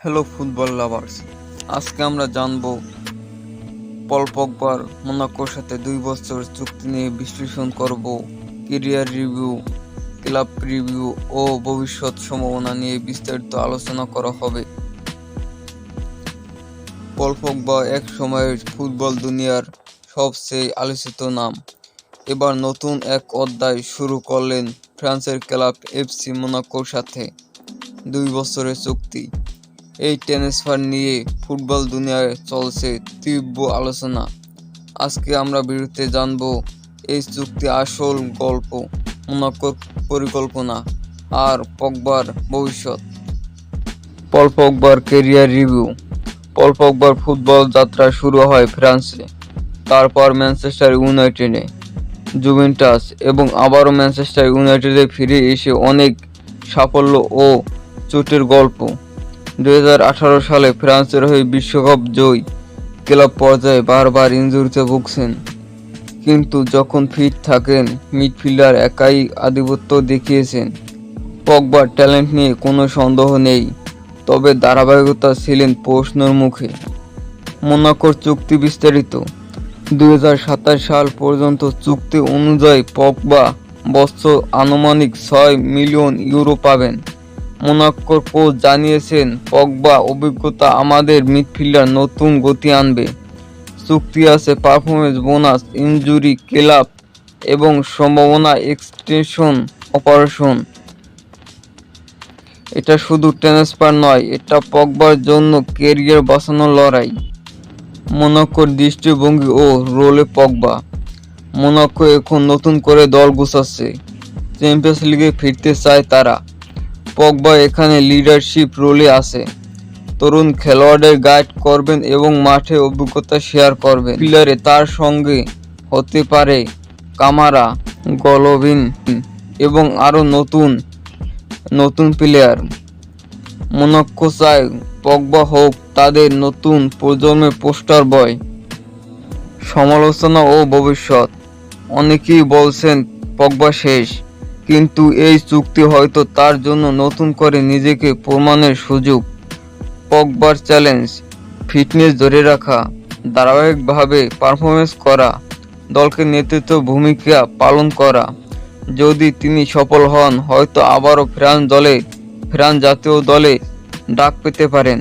Hello football lovers আজকে আমরা জানব পল পগবার মোনাকোর সাথে দুই বছর চুক্তি নিয়ে বিশ্লেষণ করব কেরিয়ার রিভিউ ক্লাব রিভিউ ও ভবিষ্যৎ সম্ভাবনা নিয়ে বিস্তারিত আলোচনা করা হবে। পল পগবা এক সময়ের ফুটবল দুনিয়ার সবচেয়ে আলোচিত নাম। এবার নতুন এক অধ্যায় শুরু করলেন ফ্রান্সের ক্লাব এফসি মোনাকোর সাথে। দুই বছরের চুক্তি। এই ট্রান্সফার নিয়ে ফুটবল দুনিয়ায় চলছে তীব্র আলোচনা। আজকে আমরা বিরুদ্ধে জানব এই চুক্তি আসল গল্প মোনাকোর পরিকল্পনা আর পগবার ভবিষ্যৎ। পল পগবার কেরিয়ার রিভিউ পল পগবার ফুটবল যাত্রা শুরু হয় ফ্রান্সে, তারপর ম্যানচেস্টার ইউনাইটেডে, জুভেন্টাস এবং আবারও ম্যানচেস্টার ইউনাইটেডে ফিরে এসে অনেক সাফল্য ও চোটের গল্প। আঠারো সালে ফ্রান্সের হয়ে বিশ্বকাপ জয়। ক্লাব পর্যায়ে বারবার ইনজুরিতে ভুগছেন। কিন্তু যখন ফিট থাকেন, মিডফিল্ডার একাই আধিপত্য দেখিয়েছেন। পগবার ট্যালেন্ট নিয়ে কোনো সন্দেহ নেই, তবে ধারাবাহিকতা ছিলেন প্রশ্নের মুখে। মোনাকোর চুক্তি বিস্তারিত। দু হাজার সাতাশ সাল পর্যন্ত চুক্তি অনুযায়ী পগবা বছর আনুমানিক ছয় মিলিয়ন ইউরো পাবেন। মোনাকোর কোচ জানিয়েছেন, পগবা অভিজ্ঞতা আমাদের মিডফিল্ডার নতুন গতি আনবে। চুক্তি আছে পারফরমেন্স বোনাস ইনজুরি ক্লাব এবং সম্ভাবনা এক্সটেনশন অপারেশন এটা শুধু ট্রান্সফার নয়, এটা পগবার জন্য কেরিয়ার বাঁচানোর লড়াই। মোনাকোর দৃষ্টিভঙ্গি ও রোলে পগবা। মোনাকো এখন নতুন করে দল গুছাচ্ছে। চ্যাম্পিয়ন্স লিগে ফিরতে চায় তারা। পগবা এখানে লিডারশিপ রোলে আছে। তরুণ খেলোয়াড়দের গাইড করবেন এবং মাঠে অভিজ্ঞতা শেয়ার করবেন। প্লেয়ারে তার সঙ্গে হতে পারে কামারা, গলভিন এবং আরও নতুন নতুন প্লেয়ার মোনাক্কো চায় পগবা হোক তাদের নতুন প্রজন্মের পোস্টার বয় সমালোচনা ও ভবিষ্যৎ। অনেকেই বলছেন, পগবা শেষ। কিন্তু এই চুক্তি হয়তো তার জন্য নতুন করে নিজেকে প্রমাণের সুযোগ। পকবার চ্যালেঞ্জ, ফিটনেস ধরে রাখা, ধারাবাহিকভাবে পারফরমেন্স করা, দলকে নেতৃত্ব ভূমিকা পালন করা। যদি তিনি সফল হন, হয়তো আবারও ফ্রান্স দলে, ফ্রান্স জাতীয় দলে ডাক পেতে পারেন।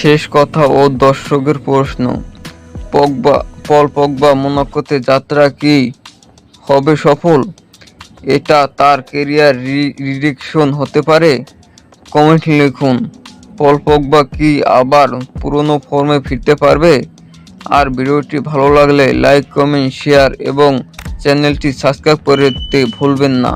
শেষ কথা ও দর্শকের প্রশ্ন, পগবা, পল পগবা মোনাকোতে যাত্রা কি হবে সফল? এটা তার কেরিয়ার রিডিকশন হতে পারে? কমেন্ট লিখুন। পল বা কি আবার পুরনো ফর্মে ফিরতে পারবে? আর ভিডিওটি ভালো লাগলে লাইক কমেন্ট শেয়ার এবং চ্যানেলটি সাবস্ক্রাইব করতে ভুলবেন না।